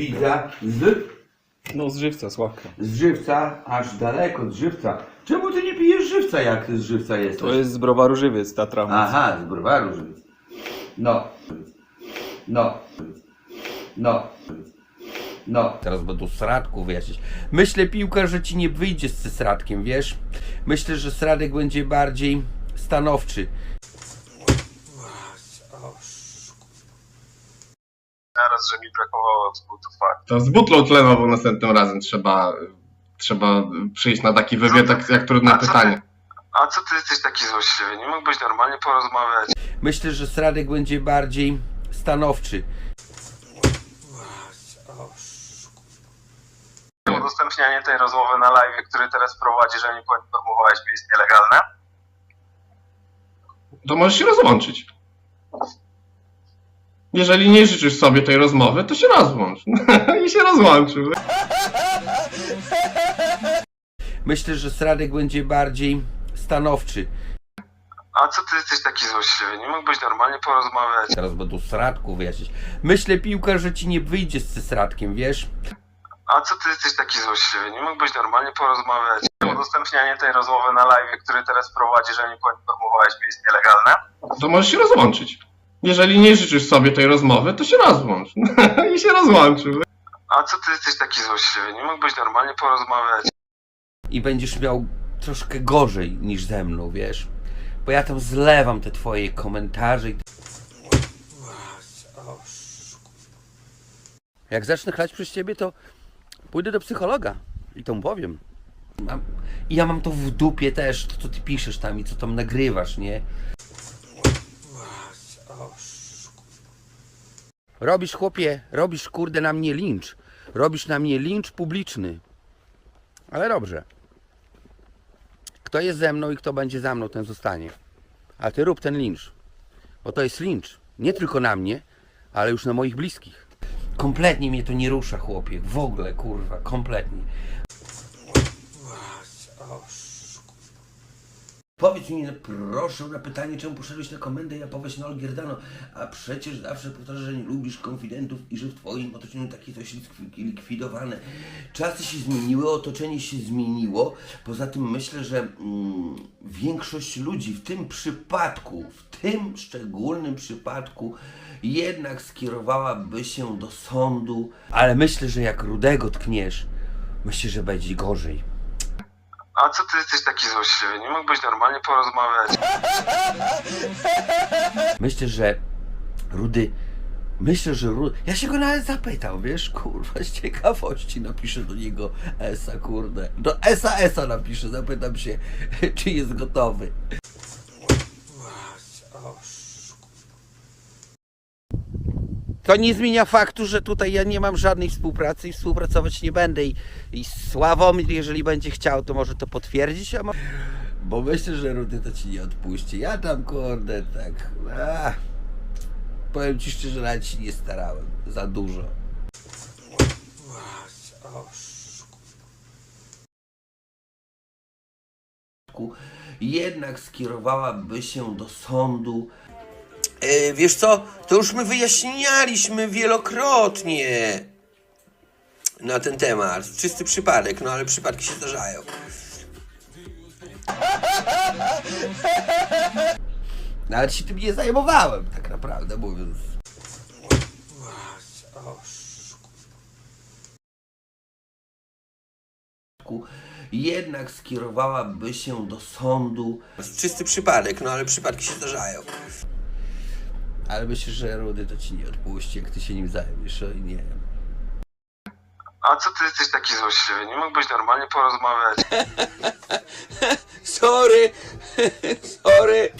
widza z, No z żywca, sławka. z żywca, aż daleko od żywca. Czemu ty nie pijesz żywca, jak ty z żywca jesteś? To jest z browaru żywiec, Tatra. Aha, z browaru żywiec. No. No. No. No. Teraz będą sradku wyjaśnić. Myślę, piłka, że ci nie wyjdzie z tym sradkiem, wiesz? Myślę, że sradek będzie bardziej stanowczy. Naraz, że mi brakowało butów fakt. To z butlą tlenową następnym razem trzeba, trzeba przyjść na taki wywiad, tak jak trudne A co ty- pytanie. A co ty jesteś taki złośliwy? Nie mógłbyś normalnie porozmawiać? Myślę, że sradek będzie bardziej stanowczy. Udostępnianie tej rozmowy na live, który teraz prowadzi, że nie poinformowałeś mnie jest nielegalne? To możesz się rozłączyć. Jeżeli nie życzysz sobie tej rozmowy, to się rozłącz. I się rozłączył. Myślę, że sradek będzie bardziej stanowczy. A co ty jesteś taki złośliwy? Nie mógłbyś normalnie porozmawiać? Teraz będą sradku wyjaśnić. Myślę, piłka, że ci nie wyjdzie z tym sradkiem, wiesz? A co ty jesteś taki złośliwy? Nie mógłbyś normalnie porozmawiać? Udostępnianie tej rozmowy na live, który teraz prowadzi, że nie poinformowałeś mnie jest nielegalne? To możesz się rozłączyć. Jeżeli nie życzysz sobie tej rozmowy, to się rozłącz. I się rozłączył. A co ty jesteś taki złośliwy? Nie mógłbyś normalnie porozmawiać? I będziesz miał troszkę gorzej niż ze mną, wiesz? Bo ja tam zlewam te twoje komentarze i... Jak zacznę chlać przez ciebie, to pójdę do psychologa i to mu powiem. Mam, I ja mam to w dupie też, to co ty piszesz tam i co tam nagrywasz, nie? Robisz chłopie, robisz kurde na mnie lincz. Robisz na mnie lincz publiczny. Ale dobrze. Kto jest ze mną i kto będzie za mną, ten zostanie. A ty rób ten lincz. Bo to jest lincz. Nie tylko na mnie, ale już na moich bliskich. Kompletnie mnie to nie rusza, chłopie. W ogóle, kurwa, kompletnie. Powiedz mi, no, proszę, na pytanie, czemu poszedłeś na komendę Japoweś na Olgierdano, a przecież zawsze powtarzasz, że nie lubisz konfidentów i że w twoim otoczeniu takie coś likwi- likwidowane. Czasy się zmieniły, otoczenie się zmieniło. Poza tym myślę, że mm, większość ludzi w tym przypadku, w tym szczególnym przypadku jednak skierowałaby się do sądu. Ale myślę, że jak Rudego tkniesz, myślę, że będzie gorzej. A co ty jesteś taki złośliwy? Nie mógłbyś normalnie porozmawiać? Myślę, że Rudy. Myślę, że Rudy. Ja się go nawet zapytał, wiesz, kurwa, z ciekawości napiszę do niego Esa, kurde. Do Esa Esa napiszę, zapytam się, czy jest gotowy. To nie zmienia faktu, że tutaj ja nie mam żadnej współpracy i współpracować nie będę. I, i Sławomir, jeżeli będzie chciał, to może to potwierdzić, a mo- bo myślę, że Rudy to ci nie odpuści. Ja tam, kurde, tak. A, powiem ci szczerze, nawet się nie starałem. Za dużo. Jednak skierowałaby się do sądu. E, wiesz co, to już my wyjaśnialiśmy wielokrotnie na ten temat. Czysty przypadek, no ale przypadki się zdarzają. Nawet się tym nie zajmowałem, tak naprawdę mówiąc. Jednak skierowałaby się do sądu. Czysty przypadek, no ale przypadki się zdarzają. Ale myślę, że Rudy to ci nie odpuści, jak ty się nim zajmiesz, oj nie. A co ty jesteś taki złośliwy? Nie mógłbyś normalnie porozmawiać? Sorry, sorry.